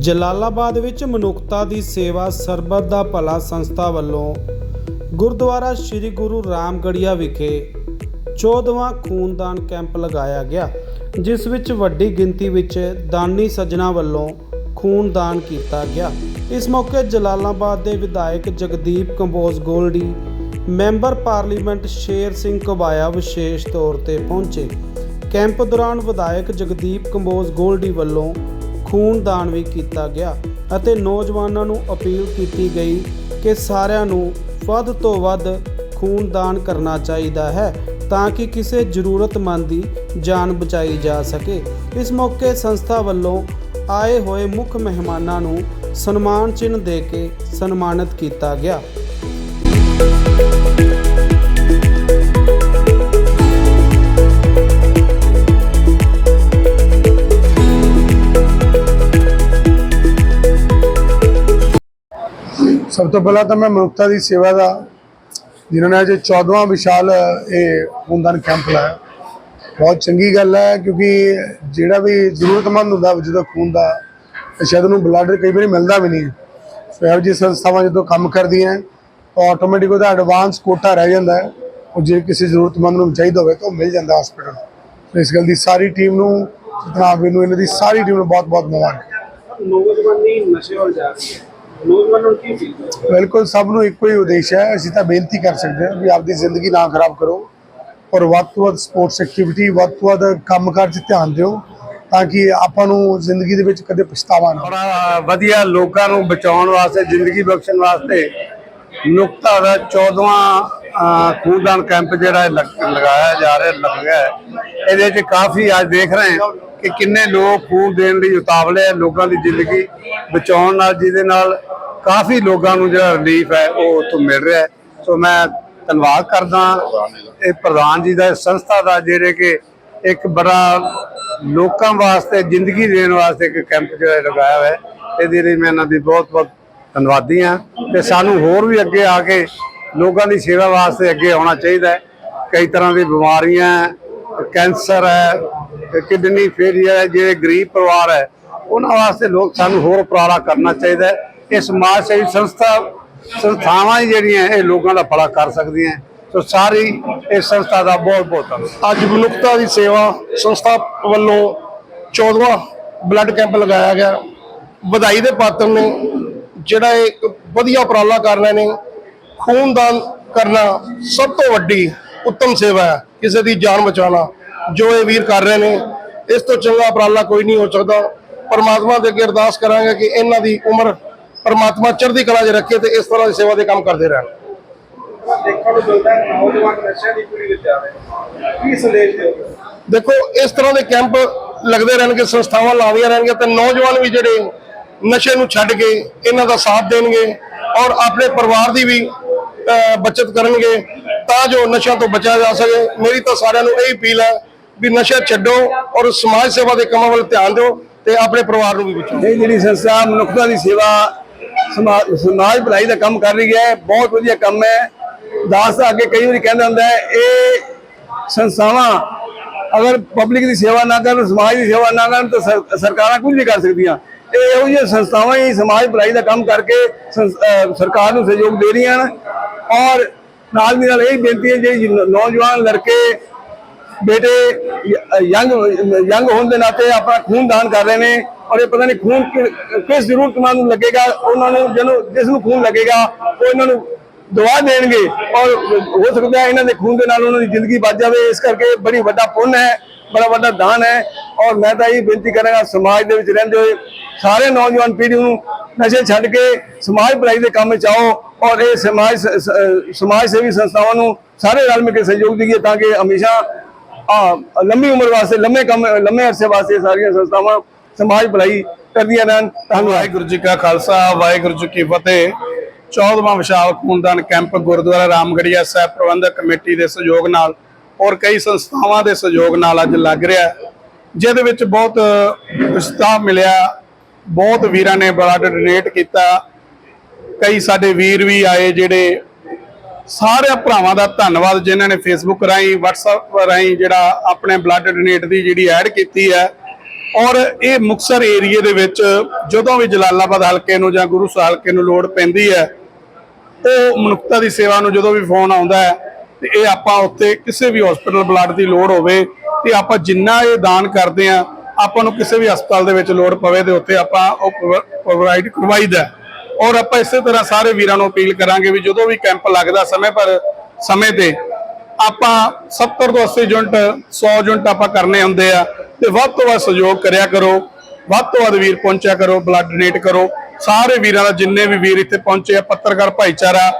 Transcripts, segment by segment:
ਜਲਾਲਾਬਾਦ ਵਿੱਚ ਮਨੁੱਖਤਾ ਦੀ ਸੇਵਾ ਸਰਬੱਤ ਦਾ ਭਲਾ ਸੰਸਥਾ ਵੱਲੋਂ ਗੁਰਦੁਆਰਾ ਸ੍ਰੀ ਗੁਰੂ ਰਾਮਗੜੀਆ ਵਿਖੇ 14ਵਾਂ ਖੂਨਦਾਨ ਕੈਂਪ ਲਗਾਇਆ ਗਿਆ, ਜਿਸ ਵਿੱਚ ਵੱਡੀ ਗਿਣਤੀ ਵਿੱਚ ਦਾਨੀ ਸੱਜਣਾ ਵੱਲੋਂ ਖੂਨਦਾਨ ਕੀਤਾ ਗਿਆ। ਇਸ ਮੌਕੇ ਜਲਾਲਾਬਾਦ ਦੇ ਵਿਧਾਇਕ ਜਗਦੀਪ ਕੰਬੋਜ ਗੋਲਡੀ, ਮੈਂਬਰ ਪਾਰਲੀਮੈਂਟ ਸ਼ੇਰ ਸਿੰਘ ਕਬਾਇਆ ਵਿਸ਼ੇਸ਼ ਤੌਰ ਤੇ ਪਹੁੰਚੇ। ਕੈਂਪ ਦੌਰਾਨ ਵਿਧਾਇਕ ਜਗਦੀਪ ਕੰਬੋਜ ਗੋਲਡੀ ਵੱਲੋਂ ਖੂਨਦਾਨ ਵੀ ਕੀਤਾ ਗਿਆ ਅਤੇ ਨੌਜਵਾਨਾਂ ਨੂੰ ਅਪੀਲ ਕੀਤੀ ਗਈ ਕਿ ਸਾਰਿਆਂ ਨੂੰ ਵੱਧ ਤੋਂ ਵੱਧ ਖੂਨਦਾਨ ਕਰਨਾ ਚਾਹੀਦਾ ਹੈ ਤਾਂ ਕਿ ਕਿਸੇ ਜ਼ਰੂਰਤਮੰਦ ਦੀ ਜਾਨ ਬਚਾਈ ਜਾ ਸਕੇ। ਇਸ ਮੌਕੇ ਸੰਸਥਾ ਵੱਲੋਂ ਆਏ ਹੋਏ ਮੁੱਖ ਮਹਿਮਾਨਾਂ ਨੂੰ ਸਨਮਾਨ ਚਿੰਨ੍ਹ ਦੇ ਕੇ ਸਨਮਾਨਿਤ ਕੀਤਾ ਗਿਆ। ਸਭ ਤੋਂ ਪਹਿਲਾਂ ਤਾਂ ਮੈਂ ਮਨੁੱਖਤਾ ਦੀ ਸੇਵਾ ਦਾ, ਜਿਨ੍ਹਾਂ ਨੇ ਅੱਜ 14ਵਾਂ ਵਿਸ਼ਾਲ, ਇਹ ਖੂਨਦਾਨ ਕੈਂਪ ਲਾਇਆ। ਬਹੁਤ ਚੰਗੀ ਗੱਲ ਹੈ, ਕਿਉਂਕਿ ਜਿਹੜਾ ਵੀ ਜ਼ਰੂਰਤਮੰਦ ਹੁੰਦਾ, ਜਦੋਂ ਖੂਨ ਦਾ ਸ਼ਾਇਦ ਉਹਨੂੰ ਬਲੱਡ ਕਈ ਵਾਰੀ ਮਿਲਦਾ ਵੀ ਨਹੀਂ। ਸੋ ਇਹੋ ਜਿਹੀ ਸੰਸਥਾਵਾਂ ਜਦੋਂ ਕੰਮ ਕਰਦੀਆਂ, ਤਾਂ ਆਟੋਮੈਟਿਕ ਉਹਦਾ ਐਡਵਾਂਸ ਕੋਟਾ ਰਹਿ ਜਾਂਦਾ ਹੈ। ਉਹ ਜੇ ਕਿਸੇ ਜ਼ਰੂਰਤਮੰਦ ਨੂੰ ਚਾਹੀਦਾ ਹੋਵੇ, ਤਾਂ ਉਹ ਮਿਲ ਜਾਂਦਾ ਹਸਪੀਟਲ ਸੋ ਇਸ ਗੱਲ ਦੀ ਸਾਰੀ ਟੀਮ ਨੂੰ ਜਨਾਬ ਨੂੰ ਇਹਨਾਂ ਦੀ ਸਾਰੀ ਟੀਮ ਨੂੰ ਬਹੁਤ ਬਹੁਤ ਮੁਬਾਰਕ। ਨੌਜਵਾਨੀ ਨਸ਼ੇ ਵੱਲ ਜਾ ਰਹੀ ਹੈ। ਨੌਜਵਾਨਾਂ ਨੂੰ ਕੀ ਫੀਲ ਬਿਲਕੁਲ ਸਭ ਨੂੰ ਇੱਕੋ ਹੀ ਉਦੇਸ਼ ਹੈ ਅਸੀਂ ਤਾਂ ਬੇਨਤੀ ਕਰ ਸਕਦੇ ਹਾਂ ਵੀ ਆਪਦੀ ਜ਼ਿੰਦਗੀ ਨਾ ਖਰਾਬ ਕਰੋ ਔਰ ਵੱਧ ਤੋਂ ਵੱਧ ਸਪੋਰਟਸ ਐਕਟੀਵਿਟੀ ਵੱਧ ਤੋਂ ਵੱਧ ਕੰਮਕਾਰ 'ਚ ਧਿਆਨ ਦਿਓ ਤਾਂ ਕਿ ਆਪਾਂ ਨੂੰ ਜ਼ਿੰਦਗੀ ਦੇ ਵਿੱਚ ਕਦੇ ਪਛਤਾਵਾ ਨਾ ਹੋਵੇ ਬੜਾ ਵਧੀਆ ਲੋਕਾਂ ਨੂੰ ਬਚਾਉਣ ਵਾਸਤੇ ਜ਼ਿੰਦਗੀ ਬਖਸ਼ਣ ਵਾਸਤੇ ਨੁਕਤਾ ਦਾ 14ਵਾਂ ਅਹ, ਖੂਨਦਾਨ ਕੈਂਪ ਜਿਹੜਾ ਲਗ- ਲਗਾਇਆ ਜਾ ਰਿਹਾ ਲੱਗਿਆ ਹੈ। ਇਹਦੇ 'ਚ ਕਾਫੀ ਅੱਜ ਦੇਖ ਰਹੇ ਹਾਂ ਕਿ ਕਿੰਨੇ ਲੋਕ ਖੂਨ ਦੇਣ ਲਈ ਉਤਾਵਲੇ ਹੈ ਲੋਕਾਂ ਦੀ ਜ਼ਿੰਦਗੀ ਬਚਾਉਣ ਨਾਲ, ਜਿਹਦੇ ਨਾਲ ਕਾਫੀ ਲੋਕਾਂ ਨੂੰ ਜਿਹੜਾ ਰਿਲੀਫ ਹੈ, ਉਹ ਉੱਥੋਂ ਮਿਲ ਰਿਹਾ ਸੋ ਮੈਂ ਧੰਨਵਾਦ ਕਰਦਾ ਇਹ ਪ੍ਰਧਾਨ ਜੀ ਦਾ, ਇਸ ਸੰਸਥਾ ਦਾ, ਜਿਹੜੇ ਕਿ ਇੱਕ ਬੜਾ ਲੋਕਾਂ ਵਾਸਤੇ, ਜ਼ਿੰਦਗੀ ਦੇਣ ਵਾਸਤੇ ਇੱਕ ਕੈਂਪ ਜਿਹੜਾ ਲਗਾਇਆ ਹੋਇਆ ਇਹਦੇ ਲਈ ਮੈਂ ਇਹਨਾਂ ਦੀ ਬਹੁਤ ਬਹੁਤ ਧੰਨਵਾਦੀ ਹਾਂ ਤੇ ਸਾਨੂੰ ਹੋਰ ਵੀ ਅੱਗੇ ਆ ਕੇ ਲੋਕਾਂ ਦੀ ਸੇਵਾ ਵਾਸਤੇ ਅੱਗੇ ਆਉਣਾ ਚਾਹੀਦਾ ਹੈ। ਕਈ ਤਰ੍ਹਾਂ ਦੀ ਬਿਮਾਰੀਆਂ ਕੈਂਸਰ ਹੈ, ਕਿਡਨੀ ਫੇਲੀਅਰ ਹੈ, ਜਿਹੜੇ ਗਰੀਬ ਪਰਿਵਾਰ ਹੈ, ਉਹਨਾਂ ਵਾਸਤੇ ਲੋਕ ਸਾਨੂੰ ਹੋਰ ਉਪਰਾਲਾ ਕਰਨਾ ਚਾਹੀਦਾ ਹੈ। ਇਹ ਸਮਾਜ ਸੇਵੀ ਸੰਸਥਾ, ਸੰਸਥਾਵਾਂ ਹੀ ਜਿਹੜੀਆਂ ਇਹ ਲੋਕਾਂ ਦਾ ਭਲਾ ਕਰ ਸਕਦੀਆਂ ਸੋ ਸਾਰੀ ਇਸ ਸੰਸਥਾ ਦਾ ਬਹੁਤ ਬਹੁਤ ਧੰਨਵਾਦ। ਅੱਜ ਮਨੁੱਖਤਾ ਦੀ ਸੇਵਾ ਸੰਸਥਾ ਵੱਲੋਂ 14ਵਾਂ ਬਲੱਡ ਕੈਂਪ ਲਗਾਇਆ ਗਿਆ। ਵਧਾਈ ਦੇ ਪਾਤਰ ਨੇ ਜਿਹੜਾ ਇਹ ਵਧੀਆ ਉਪਰਾਲਾ ਕਰ ਰਹੇ ਨੇ, ਖੂਨਦਾਨ ਕਰਨਾ ਸਭ ਤੋਂ ਵੱਡੀ ਉੱਤਮ ਸੇਵਾ ਹੈ, ਕਿਸੇ ਦੀ ਜਾਨ ਬਚਾਉਣਾ। ਜੋ ਇਹ ਵੀਰ ਕਰ ਰਹੇ ਨੇ ਇਸ ਤੋਂ ਚੰਗਾ ਉਪਰਾਲਾ ਕੋਈ ਨਹੀਂ ਹੋ ਸਕਦਾ। ਪਰਮਾਤਮਾ ਦੇ ਅੱਗੇ ਅਰਦਾਸ ਕਰਾਂਗੇ ਕਿ ਇਹਨਾਂ ਦੀ ਉਮਰ ਪਰਮਾਤਮਾ ਚੜ੍ਹਦੀ ਕਲਾ 'ਚ ਰੱਖੇ ਤੇ ਇਸ ਤਰ੍ਹਾਂ ਦੀ ਸੇਵਾ ਦੇ ਕੰਮ ਕਰਦੇ ਰਹਿਣ। ਦੇਖਣ ਨੂੰ ਮਿਲਦਾ ਹੈ ਨੌਜਵਾਨ ਨਸ਼ਿਆਂ ਦੀ ਪੀੜ੍ਹੀ ਵਿੱਚ ਜਾ ਰਹੇ ਨੇ। ਕੀ ਸੰਦੇਸ਼ ਦਿਓਗੇ ਦੇਖੋ ਇਸ ਤਰ੍ਹਾਂ ਦੇ ਕੈਂਪ ਲੱਗਦੇ ਰਹਿਣਗੇ ਸੰਸਥਾਵਾਂ ਲਾਉਂਦੀਆਂ ਰਹਿਣਗੀਆਂ ਤੇ ਨੌਜਵਾਨ ਵੀ ਜਿਹੜੇ ਨਸ਼ੇ ਨੂੰ ਛੱਡ ਕੇ ਇਹਨਾਂ ਦਾ ਸਾਥ ਦੇਣਗੇ ਔਰ ਆਪਣੇ ਪਰਿਵਾਰ ਦੀ ਵੀ ਬਚਤ ਕਰਨਗੇ ਤਾਂ ਜੋ ਨਸ਼ਿਆਂ ਤੋਂ ਬਚਿਆ ਜਾ ਸਕੇ। ਮੇਰੀ ਤਾਂ ਸਾਰਿਆਂ ਨੂੰ ਇਹ ਅਪੀਲ ਹੈ ਵੀ ਨਸ਼ਾ ਛੱਡੋ ਔਰ ਸਮਾਜ ਸੇਵਾ ਦੇ ਕੰਮਾਂ ਵੱਲ ਧਿਆਨ ਦਿਓ ਤੇ ਆਪਣੇ ਪਰਿਵਾਰ ਨੂੰ ਵੀ ਬਚਾਓ। ਇਹ ਜਿਹੜੀ ਸੰਸਥਾ ਮਨੁੱਖਤਾ ਦੀ ਸੇਵਾ ਸਮਾ- ਸਮਾਜ ਭਲਾਈ ਦਾ ਕੰਮ ਕਰ ਰਹੀ ਹੈ, ਬਹੁਤ ਵਧੀਆ ਕੰਮ ਹੈ। ਦਾਸ ਦਾ ਅੱਗੇ ਕਈ ਵਾਰੀ ਕਹਿੰਦਾ ਹੁੰਦਾ ਹੈ, ਇਹ ਸੰਸਥਾਵਾਂ ਅਗਰ ਪਬਲਿਕ ਦੀ ਸੇਵਾ ਨਾ ਕਰਨ, ਸਮਾਜ ਦੀ ਸੇਵਾ ਨਾ ਕਰਨ, ਤਾਂ ਸਰਕਾਰਾਂ ਕੁਝ ਨਹੀਂ ਕਰ ਸਕਦੀਆਂ। ਇਹ ਇਹੋ ਜਿਹੀਆਂ ਸੰਸਥਾਵਾਂ ਹੀ ਸਮਾਜ ਭਲਾਈ ਦਾ ਕੰਮ ਕਰਕੇ ਸੰਸ- ਸਰਕਾਰ ਨੂੰ ਸਹਿਯੋਗ ਦੇ ਰਹੀਆਂ ਹਨ। ਔਰ ਨਾਲ ਦੀ ਨਾਲ ਇਹ ਬੇਨਤੀ ਹੈ, ਜਿਹੜੀ ਨੌਜਵਾਨ, ਲੜਕੇ ਬੇਟੇ ਯੰਗ ਯੰਗ ਹੋਣ ਦੇ ਨਾਤੇ ਆਪਣਾ ਖੂਨ ਦਾਨ ਕਰ ਰਹੇ ਨੇ ਔਰ ਇਹ ਪਤਾ ਨਹੀਂ ਖੂਨ ਕਿ- ਕਿਸ ਜ਼ਰੂਰਤਮੰਦ ਨੂੰ ਲੱਗੇਗਾ, ਉਹਨਾਂ ਨੂੰ ਜਿਹਨੂੰ ਜਿਸ ਨੂੰ ਖੂਨ ਲੱਗੇਗਾ, ਉਹ ਇਹਨਾਂ ਨੂੰ ਦਵਾ ਦੇਣਗੇ ਔਰ ਹੋ ਸਕਦਾ ਹੈ ਇਹਨਾਂ ਦੇ ਖੂਨ ਦੇ ਨਾਲ ਉਹਨਾਂ ਦੀ ਜ਼ਿੰਦਗੀ ਬਚ ਜਾਵੇ, ਇਸ ਕਰਕੇ ਬੜੀ ਵੱਡਾ ਪੁੰਨ ਹੈ, ਬੜਾ ਵੱਡਾ ਦਾਨ ਹੈ ਔਰ ਮੈਂ ਤਾਂ ਇਹ ਬੇਨਤੀ ਕਰਾਂਗਾ ਸਮਾਜ ਦੇ ਵਿੱਚ ਰਹਿੰਦੇ ਹੋਏ ਸਾਰੇ ਨੌਜਵਾਨ ਪੀੜ੍ਹੀ ਨੂੰ ਨਸ਼ੇ ਛੱਡ ਕੇ ਸਮਾਜ ਭਲਾਈ ਦੇ ਕੰਮ ਵਿੱਚ ਆਓ ਔਰ ਇਹ ਸਮਾਜ ਸਮਾਜ ਸੇਵੀ ਸੰਸਥਾਵਾਂ ਨੂੰ ਸਾਰੇ ਰਲ ਮਿਲ ਕੇ ਸਹਿਯੋਗ ਦੇਈਏ ਤਾਂ ਕਿ ਹਮੇਸ਼ਾ ਆ ਲੰਮੀ ਉਮਰ ਵਾਸਤੇ, ਲੰਮੇ ਕੰਮ, ਲੰਮੇ ਅਰਸੇ ਵਾਸਤੇ ਸਾਰੀਆਂ ਸੰਸਥਾਵਾਂ ਸਮਾਜ ਭਲਾਈ ਕਰਦੀਆਂ ਰਹਿਣ। ਤੁਹਾਨੂੰ ਵਾਹਿਗੁਰੂ ਜੀ ਕਾ ਖਾਲਸਾ, ਵਾਹਿਗੁਰੂ ਜੀ ਕੀ ਫਤਿਹ। 14ਵਾਂ ਵਿਸ਼ਾਲ ਖੂਨਦਾਨ ਕੈਂਪ ਗੁਰਦੁਆਰਾ ਰਾਮਗੜੀਆ ਸਾਹਿਬ ਪ੍ਰਬੰਧਕ ਕਮੇਟੀ ਦੇ ਸਹਿਯੋਗ ਨਾਲ ਔਰ ਕਈ ਸੰਸਥਾਵਾਂ ਦੇ ਸਹਿਯੋਗ ਨਾਲ ਅੱਜ ਲੱਗ ਰਿਹਾ ਜਿਹਦੇ ਵਿੱਚ ਬਹੁਤ ਉਤਸ਼ਾਹ ਮਿਲਿਆ। ਬਹੁਤ ਵੀਰਾਂ ਨੇ ਬਲੱਡ ਡੋਨੇਟ ਕੀਤਾ। ਕਈ ਸਾਡੇ ਵੀਰ ਵੀ ਆਏ ਜਿਹੜੇ ਸਾਰੇ ਭਰਾਵਾਂ ਦਾ ਧੰਨਵਾਦ ਜਿਨ੍ਹਾਂ ਨੇ ਫੇਸਬੁੱਕ ਰਾਹੀਂ, WhatsApp ਰਾਹੀਂ ਜਿਹੜਾ ਆਪਣੇ ਬਲੱਡ ਡੋਨੇਟ ਦੀ ਜਿਹੜੀ ਐਡ ਕੀਤੀ ਹੈ। ਔਰ ਇਹ ਮੁਕਸਰ ਏਰੀਏ ਦੇ ਵਿੱਚ ਜਦੋਂ ਵੀ ਜਲਾਲਾਬਾਦ ਹਲਕੇ ਨੂੰ ਜਾਂ ਗੁਰੂ ਸਾਹਿਬ ਹਲਕੇ ਨੂੰ ਲੋੜ ਪੈਂਦੀ ਹੈ, ਉਹ ਮਨੁੱਖਤਾ ਦੀ ਸੇਵਾ ਨੂੰ ਜਦੋਂ ਵੀ ਫੋਨ ਆਉਂਦਾ ਹੈ, ਤੇ ਇਹ ਆਪਾਂ ਉੱਥੇ ਕਿਸੇ ਵੀ ਹਸਪੀਟਲ ਬਲੱਡ ਦੀ ਲੋੜ ਹੋਵੇ, ਤੇ ਆਪਾਂ ਜਿੰਨਾ ਇਹ ਦਾਨ ਕਰਦੇ ਆ ਆਪਾਂ ਨੂੰ ਕਿਸੇ ਵੀ ਹਸਪਤਾਲ ਦੇ ਵਿੱਚ ਲੋੜ ਪਵੇ ਤੇ ਉੱਥੇ ਆਪਾਂ ਉਹ ਪ੍ਰੋਵਾਈਡ ਕਰਵਾਈਦਾ ਔਰ ਆਪਾਂ ਇਸੇ ਤਰ੍ਹਾਂ ਸਾਰੇ ਵੀਰਾਂ ਨੂੰ ਅਪੀਲ ਕਰਾਂਗੇ ਵੀ ਜਦੋਂ ਵੀ ਕੈਂਪ ਲੱਗਦਾ ਸਮੇਂ ਪਰ, ਸਮੇਂ ਤੇ, ਆਪਾਂ 70 ਤੋਂ 80 ਯੂਨਿਟ 100 ਯੂਨਿਟ ਆਪਾਂ ਕਰਨੇ ਹੁੰਦੇ ਆ ਤੇ ਵੱਧ ਤੋਂ ਵੱਧ ਸਹਿਯੋਗ ਕਰਿਆ ਕਰੋ, ਵੱਧ ਤੋਂ ਵੱਧ ਵੀਰ ਪਹੁੰਚਿਆ ਕਰੋ ਬਲੱਡ ਡੋਨੇਟ ਕਰੋ। ਸਾਰੇ ਵੀਰਾਂ ਦਾ ਜਿੰਨੇ ਵੀ ਵੀਰ ਇੱਥੇ ਪਹੁੰਚੇ ਆ, ਪੱਤਰਕਾਰ ਭਾਈਚਾਰਾ,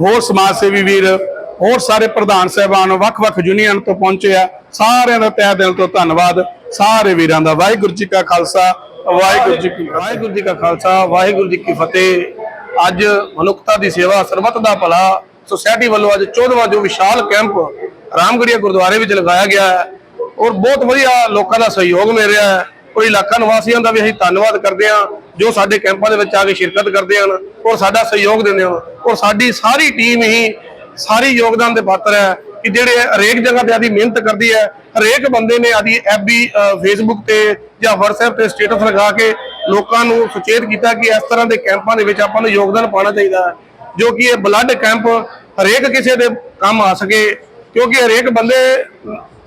ਹੋਰ ਸਮਾਜ ਸੇਵੀ ਵੀਰ, ਹੋਰ ਸਾਰੇ ਪ੍ਰਧਾਨ ਸਹਿਬਾਨ, ਵੱਖ-ਵੱਖ ਯੂਨੀਅਨ ਤੋਂ ਪਹੁੰਚੇ ਆ। ਸਾਰਿਆਂ ਦਾ ਤਹਿ ਦਿਲ ਤੋਂ ਧੰਨਵਾਦ। ਸਾਰੇ ਵੀਰਾਂ ਦਾ ਵਾਹਿਗੁਰੂ ਜੀ ਕਾ ਖਾਲਸਾ ਵਾਹਿਗੁਰੂ ਜੀ ਕੀ ਵਾਹਿਗੁਰੂ ਜੀ ਕਾ ਖਾਲਸਾ, ਵਾਹਿਗੁਰੂ ਜੀ ਕੀ ਫਤਿਹ। ਅੱਜ ਮਨੁੱਖਤਾ ਦੀ ਸੇਵਾ ਸਰਬੱਤ ਦਾ ਭਲਾ ਸੁਸਾਇਟੀ ਵੱਲੋਂ ਅੱਜ 14ਵਾਂ ਜੋ ਵਿਸ਼ਾਲ ਕੈਂਪ ਰਾਮਗੜੀਆ ਗੁਰਦੁਆਰੇ ਵਿੱਚ ਲਗਾਇਆ ਗਿਆ ਹੈ। ਔਰ ਬਹੁਤ ਵਧੀਆ ਲੋਕਾਂ ਦਾ ਸਹਿਯੋਗ ਮਿਲ ਰਿਹਾ ਹੈ। ਔਰ ਇਲਾਕਾ ਨਿਵਾਸੀਆਂ ਦਾ ਵੀ ਅਸੀਂ ਧੰਨਵਾਦ ਕਰਦੇ ਹਾਂ, ਜੋ ਸਾਡੇ ਕੈਂਪਾਂ ਦੇ ਵਿੱਚ ਆ ਕੇ ਸ਼ਿਰਕਤ ਕਰਦੇ ਹਨ ਔਰ ਸਾਡਾ ਸਹਿਯੋਗ ਦਿੰਦੇ ਹਨ। ਔਰ ਸਾਡੀ ਸਾਰੀ ਟੀਮ ਹੀ ਸਾਰੀ ਯੋਗਦਾਨ ਦੇ ਪਾਤਰ ਹੈ। ਕਿ ਜਿਹੜੇ ਹਰੇਕ ਜਗ੍ਹਾ ਤੇ ਆਦੀ ਮਿਹਨਤ ਕਰਦੀ ਹੈ, ਹਰੇਕ ਬੰਦੇ ਨੇ ਆਦੀ ਐਫਬੀ ਫੇਸਬੁੱਕ ਤੇ ਜਾਂ WhatsApp ਤੇ ਸਟੇਟਸ ਲਗਾ ਕੇ ਲੋਕਾਂ ਨੂੰ ਸੁਚੇਤ ਕੀਤਾ ਕਿ ਇਸ ਤਰ੍ਹਾਂ ਦੇ ਕੈਂਪਾਂ ਦੇ ਵਿੱਚ ਆਪਾਂ ਨੂੰ ਯੋਗਦਾਨ ਪਾਉਣਾ ਚਾਹੀਦਾ ਹੈ, ਜੋ ਕਿ ਇਹ ਬਲੱਡ ਕੈਂਪ ਹਰੇਕ ਕਿਸੇ ਦੇ ਕੰਮ ਆ ਸਕੇ, ਕਿਉਂਕਿ ਹਰੇਕ ਬੰਦੇ,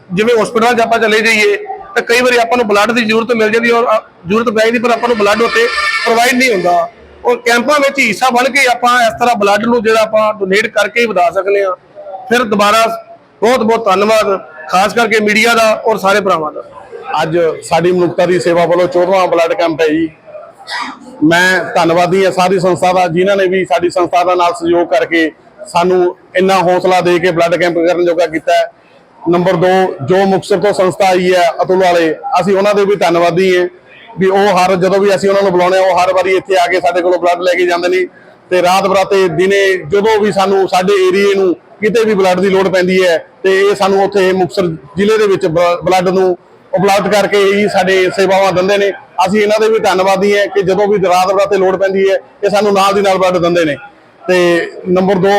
ਜਿਵੇਂ ਹਸਪੀਟਲ 'ਚ ਆਪਾਂ ਚਲੇ ਜਾਈਏ, ਤਾਂ ਕਈ ਵਾਰੀ ਆਪਾਂ ਨੂੰ ਬਲੱਡ ਦੀ ਜ਼ਰੂਰਤ ਮਿਲ ਜਾਂਦੀ ਔਰ ਜ਼ਰੂਰਤ ਪੈ ਜਾਂਦੀ ਪਰ ਆਪਾਂ ਨੂੰ ਬਲੱਡ ਉੱਥੇ ਪ੍ਰੋਵਾਈਡ ਨਹੀਂ ਹੁੰਦਾ। ਔਰ ਕੈਂਪਾਂ ਵਿੱਚ ਹਿੱਸਾ ਬਣ ਕੇ ਆਪਾਂ ਇਸ ਤਰ੍ਹਾਂ ਬਲੱਡ ਨੂੰ ਜਿਹੜਾ ਆਪਾਂ ਡੋਨੇਟ ਕਰਕੇ ਹੀ ਵਧਾ ਸਕਦੇ ਹਾਂ। ਫਿਰ ਦੁਬਾਰਾ ਬਹੁਤ ਬਹੁਤ ਧੰਨਵਾਦ, ਖਾਸ ਕਰਕੇ ਮੀਡੀਆ ਦਾ ਔਰ ਸਾਰੇ ਭਰਾਵਾਂ ਦਾ। ਅੱਜ ਸਾਡੀ ਮਨੁੱਖਤਾ ਦੀ ਸੇਵਾ ਵੱਲੋਂ 14ਵਾਂ ਬਲੱਡ ਕੈਂਪ ਹੈ ਜੀ। ਮੈਂ ਧੰਨਵਾਦੀ ਹਾਂ ਸਾਰੀ ਸੰਸਥਾ ਦਾ, ਜਿਨ੍ਹਾਂ ਨੇ ਵੀ ਸਾਡੀ ਸੰਸਥਾ ਦਾ ਨਾਲ ਸਹਿਯੋਗ ਕਰਕੇ ਸਾਨੂੰ ਇੰਨਾ ਹੌਸਲਾ ਦੇ ਕੇ ਬਲੱਡ ਕੈਂਪ ਕਰਨ ਜੋਗਾ ਕੀਤਾ ਹੈ। ਨੰਬਰ 2 ਜੋ ਮੁਕਤਸਰ ਤੋਂ ਸੰਸਥਾ ਆਈ ਹੈ, ਅਤੁਲ ਵਾਲੇ, ਅਸੀਂ ਉਹਨਾਂ ਦੇ ਵੀ ਧੰਨਵਾਦੀ ਹਾਂ ਵੀ ਉਹ ਹਰ ਜਦੋਂ ਵੀ ਅਸੀਂ ਉਹਨਾਂ ਨੂੰ ਬੁਲਾਉਂਦੇ ਆ ਉਹ ਹਰ ਵਾਰੀ ਇੱਥੇ ਆ ਕੇ ਸਾਡੇ ਕੋਲੋਂ ਬਲੱਡ ਲੈ ਕੇ ਜਾਂਦੇ ਨੇ ਤੇ ਰਾਤ ਬਰਾਤੇ, ਦਿਨੇ ਜਦੋਂ ਵੀ ਸਾਨੂੰ ਸਾਡੇ ਏਰੀਏ ਨੂੰ ਕਿਤੇ ਵੀ ਬਲੱਡ ਦੀ ਲੋੜ ਪੈਂਦੀ ਹੈ ਤੇ ਇਹ ਸਾਨੂੰ ਉੱਥੇ ਮੁਕਤਸਰ ਜ਼ਿਲ੍ਹੇ ਦੇ ਵਿੱਚ ਬਲੱਡ ਨੂੰ ਉਪਲਬਧ ਕਰਕੇ ਹੀ ਸਾਡੇ ਸੇਵਾਵਾਂ ਦਿੰਦੇ ਨੇ। ਅਸੀਂ ਇਹਨਾਂ ਦੇ ਵੀ ਧੰਨਵਾਦੀ ਹਾਂ ਕਿ ਜਦੋਂ ਵੀ ਰਾਤ ਬਰਾਤੇ ਲੋੜ ਪੈਂਦੀ ਹੈ, ਇਹ ਸਾਨੂੰ ਨਾਲ ਦੀ ਨਾਲ ਬਲੱਡ ਦਿੰਦੇ ਨੇ। ਤੇ ਨੰਬਰ 2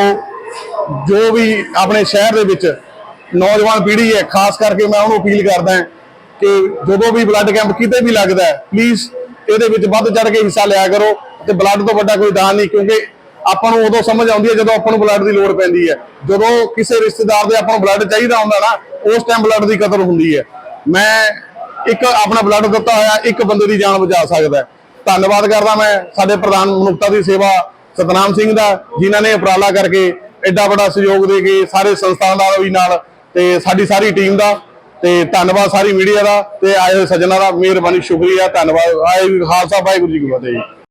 ਜੋ ਵੀ ਆਪਣੇ ਸ਼ਹਿਰ ਦੇ ਵਿੱਚ ਨੌਜਵਾਨ ਪੀੜ੍ਹੀ ਹੈ, ਖਾਸ ਕਰਕੇ ਮੈਂ ਉਹਨੂੰ ਅਪੀਲ ਕਰਦਾ ਕਿ ਜਦੋਂ ਵੀ ਬਲੱਡ ਕੈਂਪ ਕਿਤੇ ਵੀ ਲੱਗਦਾ ਪਲੀਜ਼ ਇਹਦੇ ਵਿੱਚ ਵੱਧ ਚੜ ਕੇ ਹਿੱਸਾ ਲਿਆ ਕਰੋ ਤੇ ਬਲੱਡ ਤੋਂ ਵੱਡਾ ਕੋਈ ਦਾਨ ਨਹੀਂ, ਕਿਉਂਕਿ ਆਪਾਂ ਨੂੰ ਉਦੋਂ ਸਮਝ ਆਉਂਦੀ ਹੈ ਜਦੋਂ ਆਪਾਂ ਨੂੰ ਬਲੱਡ ਦੀ ਲੋੜ ਪੈਂਦੀ ਹੈ। ਜਦੋਂ ਕਿਸੇ ਰਿਸ਼ਤੇਦਾਰ ਦੇ ਆਪਾਂ ਨੂੰ ਬਲੱਡ ਚਾਹੀਦਾ ਹੁੰਦਾ ਨਾ, ਉਸ ਟਾਈਮ ਬਲੱਡ ਦੀ ਕਦਰ ਹੁੰਦੀ ਹੈ। ਮੈਂ ਇੱਕ ਆਪਣਾ ਬਲੱਡ ਦਿੱਤਾ ਹੋਇਆ, ਇੱਕ ਬੰਦੇ ਦੀ ਜਾਨ ਬਚਾ ਸਕਦਾ ਹੈ। ਧੰਨਵਾਦ ਕਰਦਾ ਮੈਂ ਸਾਡੇ ਪ੍ਰਧਾਨ ਮਨੁੱਖਤਾ ਦੀ ਸੇਵਾ ਸਤਨਾਮ ਸਿੰਘ ਦਾ, ਜਿਨ੍ਹਾਂ ਨੇ ਉਪਰਾਲਾ ਕਰਕੇ ਐਡਾ ਵੱਡਾ ਸਹਿਯੋਗ ਦੇ ਕੇ ਸਾਰੇ ਸੰਸਥਾਵਾਂ ਦਾ ਵੀ ਨਾਲ ਤੇ ਸਾਡੀ ਸਾਰੀ ਟੀਮ ਦਾ ਤੇ ਧੰਨਵਾਦ ਸਾਰੀ ਮੀਡੀਆ ਦਾ ਤੇ ਆਏ ਹੋਏ ਸੱਜਣਾ ਦਾ ਮਿਹਰਬਾਨੀ, ਸ਼ੁਕਰੀਆ, ਧੰਨਵਾਦ। ਆਏ ਖਾਲਸਾ, ਵਾਹਿਗੁਰੂ ਜੀ ਕੀ ਫਤਿਹ ਜੀ।